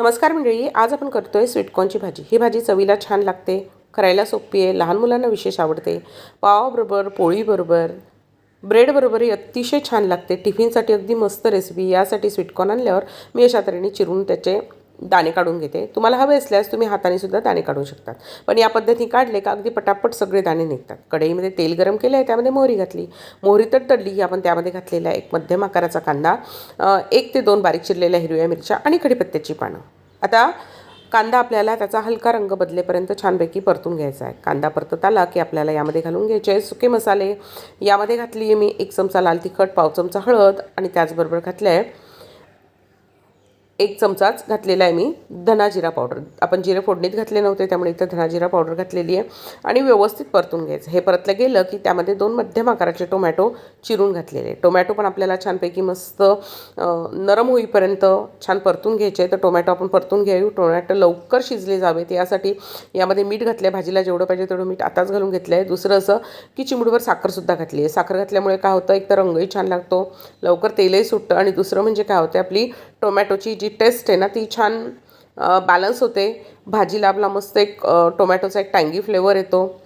नमस्कार मंडळी आज आपण करतोय स्वीटकॉर्नची भाजी. ही भाजी चवीला छान लागते करायला सोपी आहे लहान मुलांना विशेष आवडते. पावाबरोबर पोळीबरोबर ब्रेडबरोबरही अतिशय छान लागते. टिफिनसाठी अगदी मस्त रेसिपी यासाठी स्वीटकॉर्न आणल्यावर मी अशा तऱ्हेने चिरून त्याचे दाणे काढून घेते. तुम्हाला हवे असल्यास तुम्ही हाताने सुद्धा दाणे काढू शकतात. पण या पद्धतीने काढले का अगदी पटापट सगळे दाणे निघतात. कढईमध्ये तेल गरम केलं आहे त्यामध्ये मोहरी घातली. मोहरी तर तडली ही आपण त्यामध्ये घातलेला आहे. एक मध्यम आकाराचा कांदा एक ते दोन बारीक चिरलेल्या हिरव्या मिरच्या आणि कढीपत्त्याची पानं. आता कांदा आपल्याला त्याचा हलका रंग बदलेपर्यंत छानपैकी परतून घ्यायचा आहे. कांदा परतत आला की आपल्याला यामध्ये घालून घ्यायचे आहे सुके मसाले. यामध्ये घातली आहे मी एक चमचा लाल तिखट पाव चमचा हळद आणि त्याचबरोबर घातलं आहे एक चमचाच घातलेला आहे मी धनाजिरा पावडर. आपण जिरे फोडणीत घातले नव्हते त्यामुळे इथं धनाजिरा पावडर घातलेली आहे. आणि व्यवस्थित परतून घ्यायचं. हे परतलं गेलं की त्यामध्ये दोन मध्यम आकाराचे टोमॅटो चिरून घातलेले टोमॅटो पण आपल्याला छानपैकी मस्त नरम होईपर्यंत छान परतून घ्यायचे तर टोमॅटो आपण परतून घेऊ. टोमॅटो लवकर शिजले जावेत. यासाठी यामध्ये मीठ घातलं आहे भाजीला जेवढं पाहिजे तेवढं मीठ आताच घालून घेतलं आहे दुसरं असं की चिमडूवर साखरसुद्धा घातली आहे. साखर घातल्यामुळे काय होतं? एक तर रंगही छान लागतो. लवकर तेलही सुटतं. आणि दुसरं म्हणजे काय होतं आपली टोमॅटोची जी टेस्ट आहे ना ती छान बॅलन्स होते. भाजीला आपला मस्त एक टोमॅटोचा एक टँगी फ्लेवर येतो.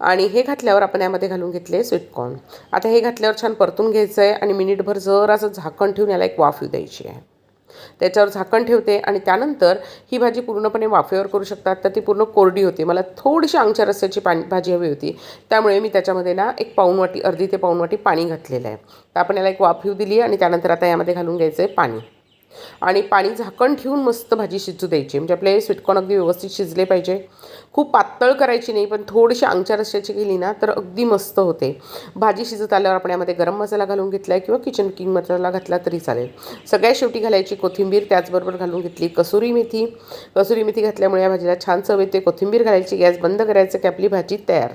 आणि हे घातल्यावर आपण यामध्ये घालून घेतले स्वीटकॉर्न आता हे घातल्यावर छान परतून घ्यायचं आहे आणि मिनिटभर जर असं झाकण ठेवून याला एक वाफ येऊ द्यायची आहे. त्याच्यावर झाकण ठेवते आणि त्यानंतर ही भाजी पूर्णपणे वाफेवर करू शकतात. तर ती पूर्ण कोरडी होती. मला थोडीशी अंगच्या रस्त्याची पाणी भाजी हवी होती. त्यामुळे मी त्याच्यामध्ये ना एक पाऊण वाटी अर्धी ते पाऊण वाटी पाणी घातलेलं आहे. तर आपण याला एक वाफ येऊ दिली आणि त्यानंतर आता यामध्ये घालून घ्यायचं आहे पाणी. आणि पाणी झाकण ठेवून मस्त भाजी शिजू द्यायची. म्हणजे आपले स्वीटकॉर्न अगदी व्यवस्थित शिजले पाहिजे. खूप पातळ करायची नाही पण थोडीशी अंगच्या रश्याची केली ना तर अगदी मस्त होते. भाजी शिजत आल्यावर आपण यामध्ये गरम मसाला घालून घेतला आहे किंवा किचन किंग मसाला घातला तरी चालेल. सगळ्यात शेवटी घालायची कोथिंबीर त्याचबरोबर घालून घेतली कसुरी मेथी. कसुरी मेथी घातल्यामुळे या भाजीला छान चव येते. कोथिंबीर घालायची गॅस बंद करायचं की आपली भाजी तयार.